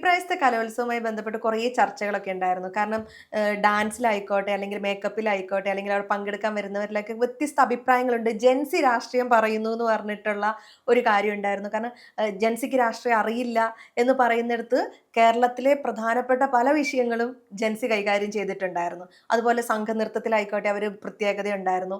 ഇപ്രാവശ്യത്തെ കലോത്സവവുമായി ബന്ധപ്പെട്ട് കുറേ ചർച്ചകളൊക്കെ ഉണ്ടായിരുന്നു. കാരണം ഡാൻസിലായിക്കോട്ടെ അല്ലെങ്കിൽ മേക്കപ്പിലായിക്കോട്ടെ അല്ലെങ്കിൽ അവിടെ പങ്കെടുക്കാൻ വരുന്നവരിലൊക്കെ വ്യത്യസ്ത അഭിപ്രായങ്ങളുണ്ട്. ജെൻസി രാഷ്ട്രീയം പറയുന്നു എന്ന് പറഞ്ഞിട്ടുള്ള ഒരു കാര്യം ഉണ്ടായിരുന്നു. കാരണം ജെൻസിക്ക് രാഷ്ട്രീയം അറിയില്ല എന്ന് പറയുന്നിടത്ത് കേരളത്തിലെ പ്രധാനപ്പെട്ട പല വിഷയങ്ങളും ജെൻസി കൈകാര്യം ചെയ്തിട്ടുണ്ടായിരുന്നു. അതുപോലെ സംഘനൃത്തത്തിലായിക്കോട്ടെ അവർ പ്രത്യേകത ഉണ്ടായിരുന്നു.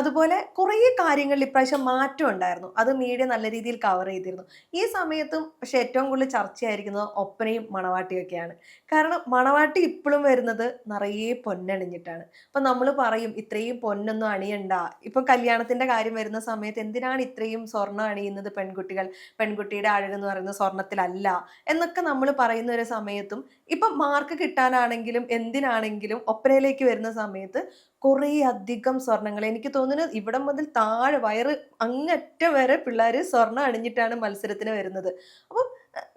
അതുപോലെ കുറേ കാര്യങ്ങളിൽ ഇപ്രാവശ്യം മാറ്റം ഉണ്ടായിരുന്നു. അത് മീഡിയ നല്ല രീതിയിൽ കവർ ചെയ്തിരുന്നു. ഈ സമയത്തും പക്ഷെ ഏറ്റവും കൂടുതൽ ചർച്ചയായിരിക്കുന്നത് ഒപ്പനയും മണവാട്ടിയൊക്കെയാണ്. കാരണം മണവാട്ടി ഇപ്പോഴും വരുന്നത് നിറയെ പൊന്നണിഞ്ഞിട്ടാണ്. അപ്പം നമ്മൾ പറയും ഇത്രയും പൊന്നൊന്നും അണിയണ്ട. ഇപ്പം കല്യാണത്തിന്റെ കാര്യം വരുന്ന സമയത്ത് എന്തിനാണ് ഇത്രയും സ്വർണം അണിയുന്നത് പെൺകുട്ടികൾ? പെൺകുട്ടിയുടെ അഴകെന്ന് പറയുന്നത് സ്വർണത്തിലല്ല എന്നൊക്കെ നമ്മൾ പറയുന്ന ഒരു സമയത്തും ഇപ്പം മാർക്ക് കിട്ടാനാണെങ്കിലും എന്തിനാണെങ്കിലും ഒപ്പനയിലേക്ക് വരുന്ന സമയത്ത് കുറേ അധികം സ്വർണങ്ങൾ എനിക്ക് തോന്നുന്നത് ഇവിടെ മുതൽ താഴെ വയറ് അങ്ങറ്റ വരെ പിള്ളേർ സ്വർണം അണിഞ്ഞിട്ടാണ് മത്സരത്തിന് വരുന്നത്. അപ്പം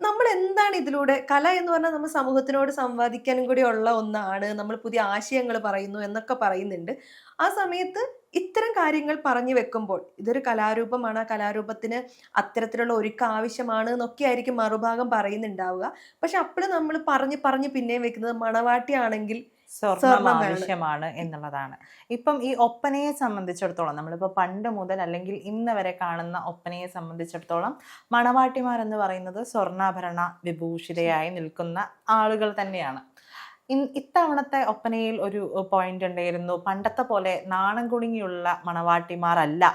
നമ്മൾ എന്താണ് ഇതിലൂടെ? കല എന്ന് പറഞ്ഞാൽ നമ്മൾ സമൂഹത്തിനോട് സംവാദിക്കാനും കൂടി ഉള്ള ഒന്നാണ്. നമ്മൾ പുതിയ ആശയങ്ങൾ പറയുന്നു എന്നൊക്കെ പറയുന്നുണ്ട്. ആ സമയത്ത് ഇത്തരം കാര്യങ്ങൾ പറഞ്ഞു വെക്കുമ്പോൾ ഇതൊരു കലാരൂപമാണ്. ആ കലാരൂപത്തിന് അത്തരത്തിലുള്ള ഒരുക്കം ആവശ്യമാണ് എന്നൊക്കെ ആയിരിക്കും മറുഭാഗം പറയുന്നുണ്ടാവുക. പക്ഷെ അപ്പോഴും നമ്മൾ പറഞ്ഞ് പറഞ്ഞ് പിന്നെയും വെക്കുന്നത് മണവാട്ടിയാണെങ്കിൽ സ്വർണം ആവശ്യമാണ് എന്നുള്ളതാണ്. ഇപ്പം ഈ ഒപ്പനയെ സംബന്ധിച്ചിടത്തോളം നമ്മളിപ്പോൾ പണ്ട് മുതൽ അല്ലെങ്കിൽ ഇന്ന് വരെ കാണുന്ന ഒപ്പനയെ സംബന്ധിച്ചിടത്തോളം മണവാട്ടിമാർ എന്ന് പറയുന്നത് സ്വർണാഭരണ വിഭൂഷിതയായി നിൽക്കുന്ന ആളുകൾ തന്നെയാണ്. ഇത്തവണത്തെ ഒപ്പനയിൽ ഒരു പോയിന്റ് ഉണ്ടായിരുന്നു. പണ്ടത്തെ പോലെ നാണം കുടുങ്ങിയുള്ള മണവാട്ടിമാരല്ല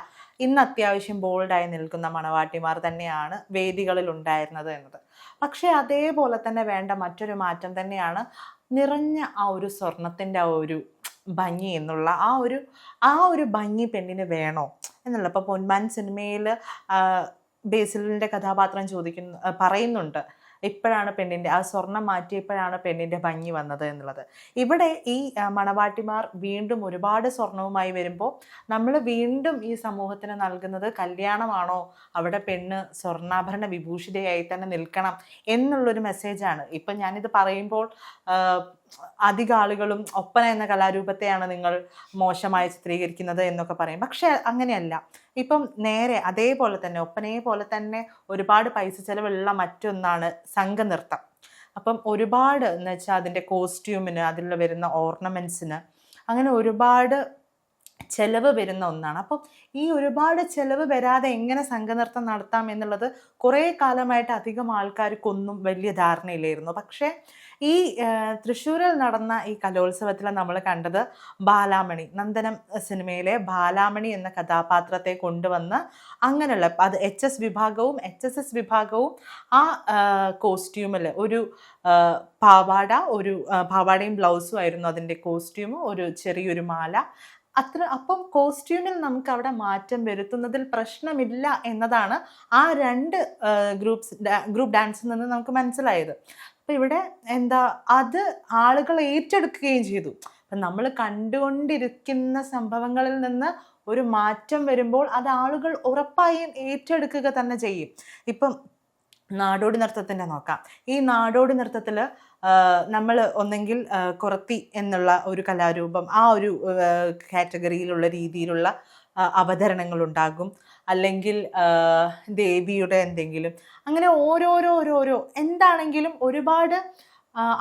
ഇന്ന് അത്യാവശ്യം ബോൾഡായി നിൽക്കുന്ന മണവാട്ടിമാർ തന്നെയാണ് വേദികളിൽ ഉണ്ടായിരുന്നത് എന്നത്. പക്ഷേ അതേപോലെ തന്നെ വേണ്ട മറ്റൊരു മാറ്റം തന്നെയാണ് നിറഞ്ഞ ആ ഒരു സ്വർണത്തിന്റെ ആ ഒരു ഭംഗി എന്നുള്ള ആ ഒരു ആ ഒരു ഭംഗി പെണ്ണിന് വേണോ എന്നുള്ള ഇപ്പോൾ പൊന്മാൻ സിനിമയിൽ ബേസിലിന്റെ കഥാപാത്രം ചോദിക്കുന്നു പറയുന്നുണ്ട്. ഇപ്പോഴാണ് പെണ്ണിന്റെ ആ സ്വർണം മാറ്റിയപ്പോഴാണ് പെണ്ണിന്റെ ഭംഗി വന്നത് എന്നുള്ളത്. ഇവിടെ ഈ മണവാട്ടിമാർ വീണ്ടും ഒരുപാട് സ്വർണവുമായി വരുമ്പോൾ നമ്മൾ വീണ്ടും ഈ സമൂഹത്തിന് നൽകുന്നത് കല്യാണമാണോ? അവിടെ പെണ്ണ് സ്വർണാഭരണ വിഭൂഷിതയായി തന്നെ നിൽക്കണം എന്നുള്ളൊരു മെസ്സേജാണ് ഇപ്പം ഞാനിത് പറയുമ്പോൾ അധിക ആളുകളും ഒപ്പന എന്ന കലാരൂപത്തെയാണ് നിങ്ങൾ മോശമായി ചിത്രീകരിക്കുന്നത് എന്നൊക്കെ പറയും. പക്ഷെ അങ്ങനെയല്ല. ഇപ്പം നേരെ അതേപോലെ തന്നെ ഒപ്പനയെ പോലെ തന്നെ ഒരുപാട് പൈസ ചെലവുള്ള മറ്റൊന്നാണ് സംഘനൃത്തം. അപ്പം ഒരുപാട് എന്ന് വെച്ചാൽ അതിന്റെ കോസ്റ്റ്യൂമിന് അതിലുള്ള വരുന്ന ഓർണമെന്റ്സിന് അങ്ങനെ ഒരുപാട് ചെലവ് വരുന്ന ഒന്നാണ്. അപ്പം ഈ ഒരുപാട് ചെലവ് വരാതെ എങ്ങനെ സംഘനൃത്തം നടത്താം എന്നുള്ളത് കുറേ കാലമായിട്ട് അധികം ആൾക്കാർക്കൊന്നും വലിയ ധാരണയില്ലായിരുന്നു. പക്ഷേ ഈ തൃശ്ശൂരിൽ നടന്ന ഈ കലോത്സവത്തിൽ നമ്മൾ കണ്ടത് ബാലാമണി നന്ദനം സിനിമയിലെ ബാലാമണി എന്ന കഥാപാത്രത്തെ കൊണ്ടുവന്ന് അങ്ങനെയുള്ള അത് എച്ച് എസ് വിഭാഗവും എച്ച് എസ് എസ് വിഭാഗവും ആ കോസ്റ്റ്യൂമിൽ ഒരു പാവാട ഒരു പാവാടയും ബ്ലൗസും ആയിരുന്നു അതിന്റെ കോസ്റ്റ്യൂം ഒരു ചെറിയൊരു മാല. അത്ര അപ്പം കോസ്റ്റ്യൂമിൽ നമുക്ക് അവിടെ മാറ്റം വരുത്തുന്നതിൽ പ്രശ്നമില്ല എന്നതാണ് ആ രണ്ട് ഗ്രൂപ്പ്സ് ഗ്രൂപ്പ് ഡാൻസിൽ നിന്ന് നമുക്ക് മനസ്സിലായത്. അപ്പം ഇവിടെ എന്താ അത് ആളുകൾ ഏറ്റെടുക്കുകയും ചെയ്തു. അപ്പം നമ്മൾ കണ്ടുകൊണ്ടിരിക്കുന്ന സംഭവങ്ങളിൽ നിന്ന് ഒരു മാറ്റം വരുമ്പോൾ അത് ആളുകൾ ഉറപ്പായും ഏറ്റെടുക്കുക തന്നെ ചെയ്യും. ഇപ്പം നാടോടി നൃത്തത്തിന്റെ നോക്കാം. ഈ നാടോടി നൃത്തത്തിൽ നമ്മൾ ഒന്നെങ്കിൽ കുറത്തി എന്നുള്ള ഒരു കലാരൂപം ആ ഒരു കാറ്റഗറിയിലുള്ള രീതിയിലുള്ള അവതരണങ്ങളുണ്ടാകും അല്ലെങ്കിൽ ദേവിയുടെ എന്തെങ്കിലും. അങ്ങനെ ഓരോരോ ഓരോരോ എന്താണെങ്കിലും ഒരുപാട്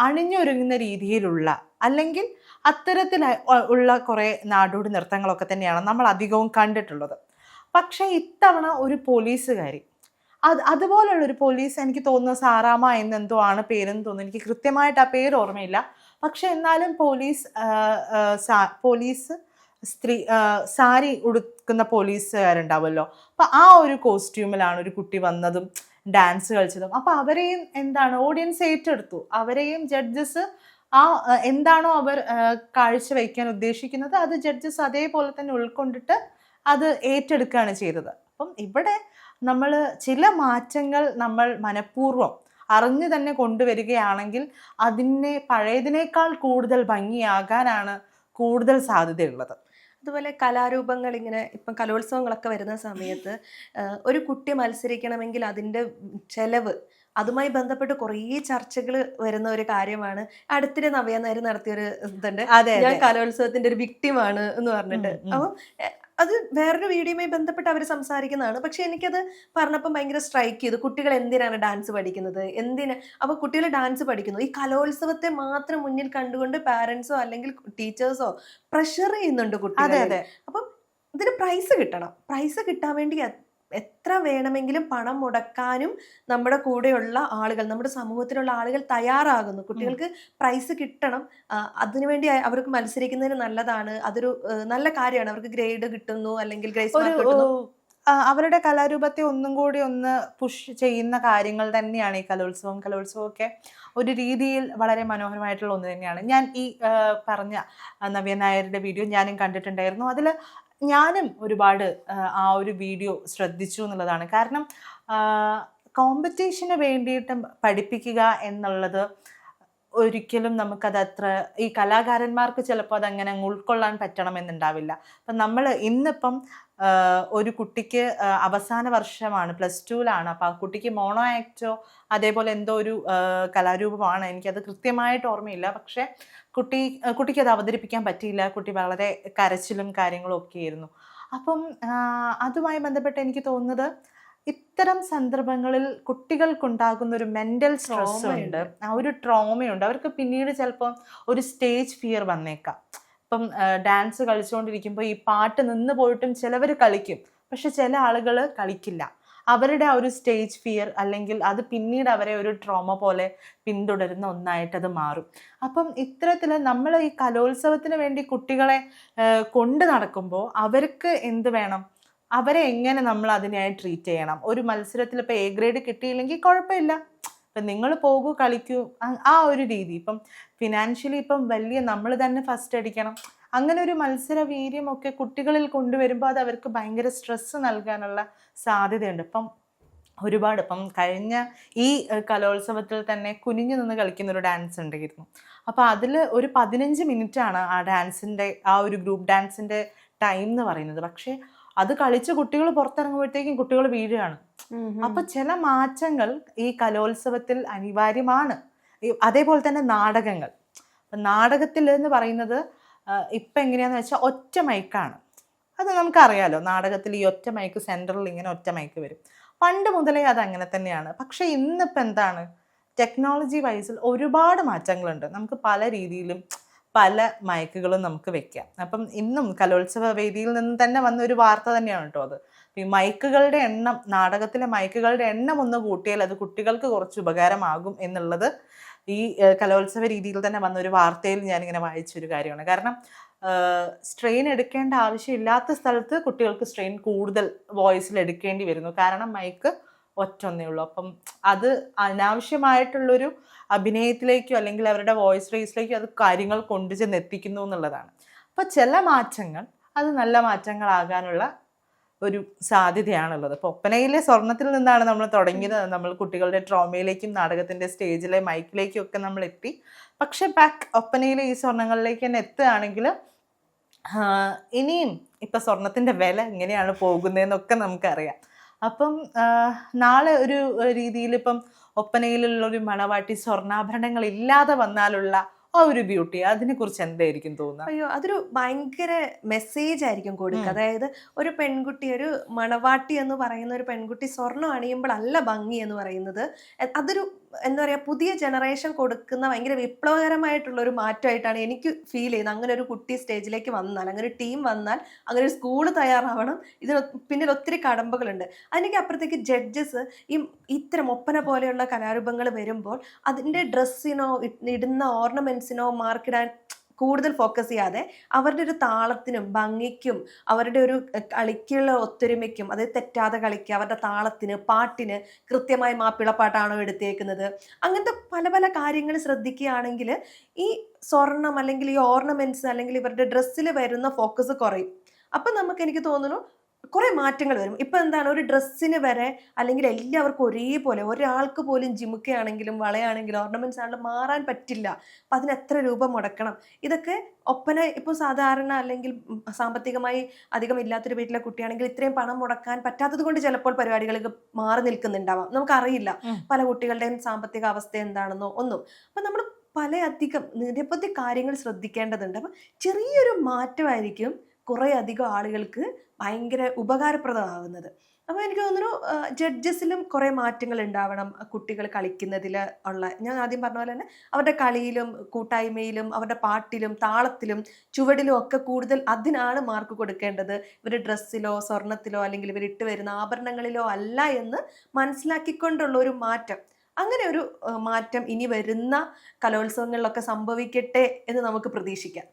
അണിഞ്ഞൊരുങ്ങുന്ന രീതിയിലുള്ള അല്ലെങ്കിൽ അത്തരത്തിൽ ഉള്ള കുറേ നാടോടി നൃത്തങ്ങളൊക്കെ തന്നെയാണ് നമ്മൾ അധികവും കണ്ടിട്ടുള്ളത്. പക്ഷേ ഇത്തവണ ഒരു പോലീസുകാരി അത് അതുപോലുള്ളൊരു പോലീസ് എനിക്ക് തോന്നുന്നു സാറാമ എന്നെന്തോ ആണ് പേരെന്ന് തോന്നുന്നു. എനിക്ക് കൃത്യമായിട്ട് ആ പേര് ഓർമ്മയില്ല. പക്ഷെ എന്നാലും പോലീസ് പോലീസ് സ്ത്രീ സാരി ഉടുക്കുന്ന പോലീസുകാരുണ്ടാവുമല്ലോ. അപ്പൊ ആ ഒരു കോസ്റ്റ്യൂമിലാണ് ഒരു കുട്ടി വന്നതും ഡാൻസ് കളിച്ചതും. അപ്പൊ അവരെയും എന്താണ് ഓഡിയൻസ് ഏറ്റെടുത്തു. അവരെയും ജഡ്ജസ് ആ എന്താണോ അവർ കാഴ്ചവെക്കാൻ ഉദ്ദേശിക്കുന്നത് അത് ജഡ്ജസ് അതേപോലെ തന്നെ ഉൾക്കൊണ്ടിട്ട് അത് ഏറ്റെടുക്കുകയാണ് ചെയ്തത്. അപ്പം ഇവിടെ നമ്മൾ ചില മാറ്റങ്ങൾ നമ്മൾ മനഃപൂർവം അറിഞ്ഞു തന്നെ കൊണ്ടുവരികയാണെങ്കിൽ അതിനെ പഴയതിനേക്കാൾ കൂടുതൽ ഭംഗിയാകാനാണ് കൂടുതൽ സാധ്യതയുള്ളത്. അതുപോലെ കലാരൂപങ്ങൾ ഇങ്ങനെ ഇപ്പം കലോത്സവങ്ങളൊക്കെ വരുന്ന സമയത്ത് ഒരു കുട്ടി മത്സരിക്കണമെങ്കിൽ അതിന്റെ ചെലവ് അതുമായി ബന്ധപ്പെട്ട് കുറേ ചർച്ചകൾ വരുന്ന ഒരു കാര്യമാണ്. അടുത്തിടെ നവ്യ നായർ നടത്തിയൊരു ഇതുണ്ട്. അതെ ഞാൻ കലോത്സവത്തിന്റെ ഒരു വിക്ടിമാണ് എന്ന് പറഞ്ഞിട്ട്. അപ്പം അത് വേറൊരു വീഡിയോയുമായി ബന്ധപ്പെട്ട് അവർ സംസാരിക്കുന്നതാണ്. പക്ഷെ എനിക്കത് പറഞ്ഞപ്പം ഭയങ്കര സ്ട്രൈക്ക് ചെയ്തു. കുട്ടികൾ എന്തിനാണ് ഡാൻസ് പഠിക്കുന്നത്? എന്തിന്? അപ്പൊ കുട്ടികൾ ഡാൻസ് പഠിക്കുന്നു. ഈ കലോത്സവത്തെ മാത്രം മുന്നിൽ കണ്ടുകൊണ്ട് പാരന്റ്സോ അല്ലെങ്കിൽ ടീച്ചേഴ്സോ പ്രഷർ ചെയ്യുന്നുണ്ട് അതെ കുട്ടികളെ അപ്പം ഇതിന് പ്രൈസ് കിട്ടണം. പ്രൈസ് കിട്ടാൻ വേണ്ടി എത്ര വേണമെങ്കിലും പണം മുടക്കാനും നമ്മുടെ കൂടെയുള്ള ആളുകൾ നമ്മുടെ സമൂഹത്തിലുള്ള ആളുകൾ തയ്യാറാകുന്നു. കുട്ടികൾക്ക് പ്രൈസ് കിട്ടണം. അതിനുവേണ്ടി അവർക്ക് മത്സരിക്കുന്നതിന് നല്ലതാണ്. അതൊരു നല്ല കാര്യമാണ്. അവർക്ക് ഗ്രേഡ് കിട്ടുന്നു അല്ലെങ്കിൽ ഗ്രേസ് അവരുടെ കലാരൂപത്തെ ഒന്നും കൂടി ഒന്ന് പുഷ് ചെയ്യുന്ന കാര്യങ്ങൾ തന്നെയാണ് ഈ കലോത്സവം. കലോത്സവം ഒക്കെ ഒരു രീതിയിൽ വളരെ മനോഹരമായിട്ടുള്ള ഒന്ന് തന്നെയാണ്. ഞാൻ ഈ പറഞ്ഞ നവ്യ നായരുടെ വീഡിയോ ഞാനും കണ്ടിട്ടുണ്ടായിരുന്നു. അതിൽ ഞാനും ഒരുപാട് ആ, ഒരു വീഡിയോ ശ്രദ്ധിച്ചു എന്നുള്ളതാണ്. കാരണം കോമ്പറ്റീഷന് വേണ്ടിയിട്ട് പഠിപ്പിക്കുക എന്നുള്ളത് ഒരിക്കലും നമുക്കത് അത്ര ഈ കലാകാരന്മാർക്ക് ചിലപ്പോൾ അതങ്ങനെ ഉൾക്കൊള്ളാൻ പറ്റണമെന്നുണ്ടാവില്ല. അപ്പം നമ്മൾ ഇന്നിപ്പം ഒരു കുട്ടിക്ക് അവസാന വർഷമാണ് പ്ലസ് ടുവിലാണ് അപ്പം ആ കുട്ടിക്ക് മോണോ ആക്റ്റോ അതേപോലെ എന്തോ ഒരു കലാരൂപമാണ്. എനിക്കത് കൃത്യമായിട്ട് ഓർമ്മയില്ല. പക്ഷേ കുട്ടി കുട്ടിക്ക് അത് അവതരിപ്പിക്കാൻ പറ്റിയില്ല. കുട്ടി വളരെ കരച്ചിലും കാര്യങ്ങളും ഒക്കെ ആയിരുന്നു അപ്പം അതുമായി ബന്ധപ്പെട്ട് എനിക്ക് തോന്നുന്നത് ഇത്തരം സന്ദർഭങ്ങളിൽ കുട്ടികൾക്കുണ്ടാകുന്ന ഒരു മെന്റൽ സ്ട്രെസ് ഉണ്ട്. ആ ഒരു ട്രോമയുണ്ട് അവർക്ക് പിന്നീട് ചിലപ്പം ഒരു സ്റ്റേജ് ഫിയർ വന്നേക്കാം. ഇപ്പം ഡാൻസ് കളിച്ചുകൊണ്ടിരിക്കുമ്പോൾ ഈ പാട്ട് നിന്ന് പോയിട്ടും ചിലവർ കളിക്കും. പക്ഷെ ചില ആളുകൾ കളിക്കില്ല. അവരുടെ ആ ഒരു സ്റ്റേജ് ഫിയർ അല്ലെങ്കിൽ അത് പിന്നീട് അവരെ ഒരു ട്രോമ പോലെ പിന്തുടരുന്ന ഒന്നായിട്ടത് മാറും. അപ്പം ഇത്തരത്തിൽ നമ്മൾ ഈ കലോത്സവത്തിന് വേണ്ടി കുട്ടികളെ കൊണ്ടു നടക്കുമ്പോൾ അവർക്ക് എന്ത് വേണം? അവരെ എങ്ങനെ നമ്മൾ അതിനായി ട്രീറ്റ് ചെയ്യണം? ഒരു മത്സരത്തിൽ ഇപ്പോൾ എ ഗ്രേഡ് കിട്ടിയില്ലെങ്കിൽ കുഴപ്പമില്ല. ഇപ്പം നിങ്ങൾ പോകൂ കളിക്കൂ ആ ഒരു രീതി. ഇപ്പം ഫിനാൻഷ്യലി ഇപ്പം വലിയ നമ്മൾ തന്നെ ഫസ്റ്റ് അടിക്കണം. അങ്ങനെ ഒരു മത്സര വീര്യമൊക്കെ കുട്ടികളിൽ കൊണ്ടുവരുമ്പോൾ അത് അവർക്ക് ഭയങ്കര സ്ട്രെസ്സ് നൽകാനുള്ള സാധ്യതയുണ്ട്. ഇപ്പം ഒരുപാട് ഇപ്പം കഴിഞ്ഞ ഈ കലോത്സവത്തിൽ തന്നെ കുനിഞ്ഞു നിന്ന് കളിക്കുന്ന ഒരു ഡാൻസ് ഉണ്ടായിരുന്നു. അപ്പോൾ അതിൽ ഒരു പതിനഞ്ച് മിനിറ്റാണ് ആ ഡാൻസിന്റെ ആ ഒരു ഗ്രൂപ്പ് ഡാൻസിന്റെ ടൈം എന്ന് പറയുന്നത്. പക്ഷേ അത് കളിച്ച് കുട്ടികൾ പുറത്തിറങ്ങുമ്പോഴത്തേക്കും കുട്ടികൾ വീഴുകയാണ്. ഉം ഉം. അപ്പൊ ചില മാറ്റങ്ങൾ ഈ കലോത്സവത്തിൽ അനിവാര്യമാണ്. അതേപോലെ തന്നെ നാടകങ്ങൾ. നാടകത്തിൽ എന്ന് പറയുന്നത് ഇപ്പൊ എങ്ങനെയാണെന്ന് വെച്ചാൽ ഒറ്റ മൈക്കാണ് അത് നമുക്കറിയാലോ നാടകത്തിൽ ഈ ഒറ്റ മൈക്ക് സെന്ററിൽ ഇങ്ങനെ ഒറ്റ മൈക്ക് വരും. പണ്ട് മുതലേ അത് അങ്ങനെ തന്നെയാണ്. പക്ഷേ ഇന്നിപ്പോൾ എന്താണ്? ടെക്നോളജി വൈസിൽ ഒരുപാട് മാറ്റങ്ങളുണ്ട്. നമുക്ക് പല രീതിയിലും പല മൈക്കുകളും നമുക്ക് വെക്കാം. അപ്പം ഇന്നും കലോത്സവ വേദിയിൽ നിന്ന് തന്നെ വന്ന ഒരു വാർത്ത തന്നെയാണ് കേട്ടോ അത്. ഈ മൈക്കുകളുടെ എണ്ണം നാടകത്തിലെ മൈക്കുകളുടെ എണ്ണം ഒന്ന് കൂട്ടിയാൽ അത് കുട്ടികൾക്ക് കുറച്ച് ഉപകാരമാകും എന്നുള്ളത് ഈ കലോത്സവ രീതിയിൽ തന്നെ വന്ന ഒരു വാർത്തയിൽ ഞാനിങ്ങനെ വായിച്ചൊരു കാര്യമാണ്. കാരണം സ്ട്രെയിൻ എടുക്കേണ്ട ആവശ്യമില്ലാത്ത സ്ഥലത്ത് കുട്ടികൾക്ക് സ്ട്രെയിൻ കൂടുതൽ വോയിസിൽ എടുക്കേണ്ടി വരുന്നു. കാരണം മൈക്ക് ഒറ്റൊന്നേ ഉള്ളൂ. അപ്പം അത് അനാവശ്യമായിട്ടുള്ളൊരു അഭിനയത്തിലേക്കോ അല്ലെങ്കിൽ അവരുടെ വോയിസ് റേസിലേക്കോ അത് കാര്യങ്ങൾ കൊണ്ടുചെന്ന് എത്തിക്കുന്നു എന്നുള്ളതാണ്. അപ്പോൾ ചില മാറ്റങ്ങൾ അത് നല്ല മാറ്റങ്ങളാകാനുള്ള ഒരു സാധ്യതയാണുള്ളത്. അപ്പോൾ ഒപ്പനയിലെ സ്വർണത്തിൽ നിന്നാണ് നമ്മൾ തുടങ്ങിയത്. നമ്മൾ കുട്ടികളുടെ ട്രോമയിലേക്കും നാടകത്തിന്റെ സ്റ്റേജിലെ മൈക്കിലേക്കും ഒക്കെ നമ്മൾ എത്തി. പക്ഷെ ബാക്ക് ഒപ്പനയിലെ ഈ സ്വർണങ്ങളിലേക്ക് തന്നെ എത്തുകയാണെങ്കിൽ ഇനിയും ഇപ്പം സ്വർണത്തിന്റെ വില എങ്ങനെയാണ് പോകുന്നതെന്നൊക്കെ നമുക്കറിയാം. അപ്പം നാളെ ഒരു രീതിയിൽ ഇപ്പം ഒപ്പനയിലുള്ള ഒരു മണവാട്ടി സ്വർണാഭരണങ്ങൾ ഇല്ലാതെ വന്നാലുള്ള ആ ഒരു ബ്യൂട്ടി അതിനെക്കുറിച്ച് എന്തായിരിക്കും തോന്നുന്നത് അയ്യോ അതൊരു ഭയങ്കര മെസ്സേജ് ആയിരിക്കും കൊടുക്കുക. അതായത് ഒരു പെൺകുട്ടി ഒരു മണവാട്ടി എന്ന് പറയുന്ന ഒരു പെൺകുട്ടി സ്വർണം അണിയുമ്പോൾ അല്ല ഭംഗി എന്ന് പറയുന്നത്. അതൊരു എന്താ പറയുക പുതിയ ജനറേഷൻ കൊടുക്കുന്ന ഭയങ്കര വിപ്ലവകരമായിട്ടുള്ള ഒരു മാറ്റമായിട്ടാണ് എനിക്ക് ഫീൽ ചെയ്യുന്നത്. അങ്ങനെ ഒരു കുട്ടി സ്റ്റേജിലേക്ക് വന്നാൽ അങ്ങനെ ഒരു ടീം വന്നാൽ അങ്ങനെ ഒരു സ്കൂൾ തയ്യാറാവണം ഇതിന് പിന്നിൽ ഒത്തിരി കടമ്പകളുണ്ട്. അതിനൊക്കെ അപ്പുറത്തേക്ക് ജഡ്ജസ് ഈ ഇത്തരം ഒപ്പന പോലെയുള്ള കലാരൂപങ്ങൾ വരുമ്പോൾ അതിന്റെ ഡ്രസ്സിനോ ഇടുന്ന ഓർണമെന്റ്സിനോ മാർക്കിടാൻ കൂടുതൽ ഫോക്കസ് ചെയ്യാതെ അവരുടെ ഒരു താളത്തിനും ഭംഗിക്കും അവരുടെ ഒരു കളിക്കുള്ള ഒത്തൊരുമയ്ക്കും അതായത് തെറ്റാതെ കളിക്കുക അവരുടെ താളത്തിന് പാട്ടിന് കൃത്യമായി മാപ്പിളപ്പാട്ടാണോ എടുത്തേക്കുന്നത്. അങ്ങനത്തെ പല പല കാര്യങ്ങൾ ശ്രദ്ധിക്കുകയാണെങ്കിൽ ഈ സ്വർണം അല്ലെങ്കിൽ ഈ ഓർണമെന്റ്സ് അല്ലെങ്കിൽ ഇവരുടെ ഡ്രസ്സിൽ വരുന്ന ഫോക്കസ് കുറയും. അപ്പം നമുക്ക് എനിക്ക് തോന്നുന്നു കുറേ മാറ്റങ്ങൾ വരും. ഇപ്പം എന്താണ്? ഒരു ഡ്രസ്സിന് വരെ അല്ലെങ്കിൽ എല്ലാവർക്കും ഒരേപോലെ ഒരാൾക്ക് പോലും ജിമുക്കയാണെങ്കിലും വളയാണെങ്കിലും ഓർണമെന്റ്സ് ആണെങ്കിലും മാറാൻ പറ്റില്ല. അപ്പം അതിന് എത്ര രൂപ മുടക്കണം? ഇതൊക്കെ ഒപ്പന ഇപ്പോൾ സാധാരണ അല്ലെങ്കിൽ സാമ്പത്തികമായി അധികം ഇല്ലാത്തൊരു വീട്ടിലെ കുട്ടിയാണെങ്കിൽ ഇത്രയും പണം മുടക്കാൻ പറ്റാത്തത് കൊണ്ട് ചിലപ്പോൾ പരിപാടികൾക്ക് മാറി നിൽക്കുന്നുണ്ടാവാം. നമുക്കറിയില്ല പല കുട്ടികളുടെയും സാമ്പത്തിക അവസ്ഥ എന്താണെന്നോ ഒന്നും. അപ്പം നമ്മൾ പല അധികം നിരവധി കാര്യങ്ങൾ ശ്രദ്ധിക്കേണ്ടതുണ്ട്. അപ്പം ചെറിയൊരു മാറ്റമായിരിക്കും കുറേ അധികം ആളുകൾക്ക് ഭയങ്കര ഉപകാരപ്രദമാകുന്നത്. അപ്പോൾ എനിക്ക് തോന്നുന്നു ജഡ്ജസിലും കുറേ മാറ്റങ്ങൾ ഉണ്ടാവണം കുട്ടികൾ കളിക്കുന്നതിൽ ഉള്ള. ഞാൻ ആദ്യം പറഞ്ഞ പോലെ തന്നെ അവരുടെ കളിയിലും കൂട്ടായ്മയിലും അവരുടെ പാട്ടിലും താളത്തിലും ചുവടിലും ഒക്കെ കൂടുതൽ അതിനാണ് മാർക്ക് കൊടുക്കേണ്ടത്. ഇവർ ഡ്രസ്സിലോ സ്വർണത്തിലോ അല്ലെങ്കിൽ ഇവർ ഇട്ട് വരുന്ന ആഭരണങ്ങളിലോ അല്ല എന്ന് മനസ്സിലാക്കിക്കൊണ്ടുള്ള ഒരു മാറ്റം. അങ്ങനെ ഒരു മാറ്റം ഇനി വരുന്ന കലോത്സവങ്ങളിലൊക്കെ സംഭവിക്കട്ടെ എന്ന് നമുക്ക് പ്രതീക്ഷിക്കാം.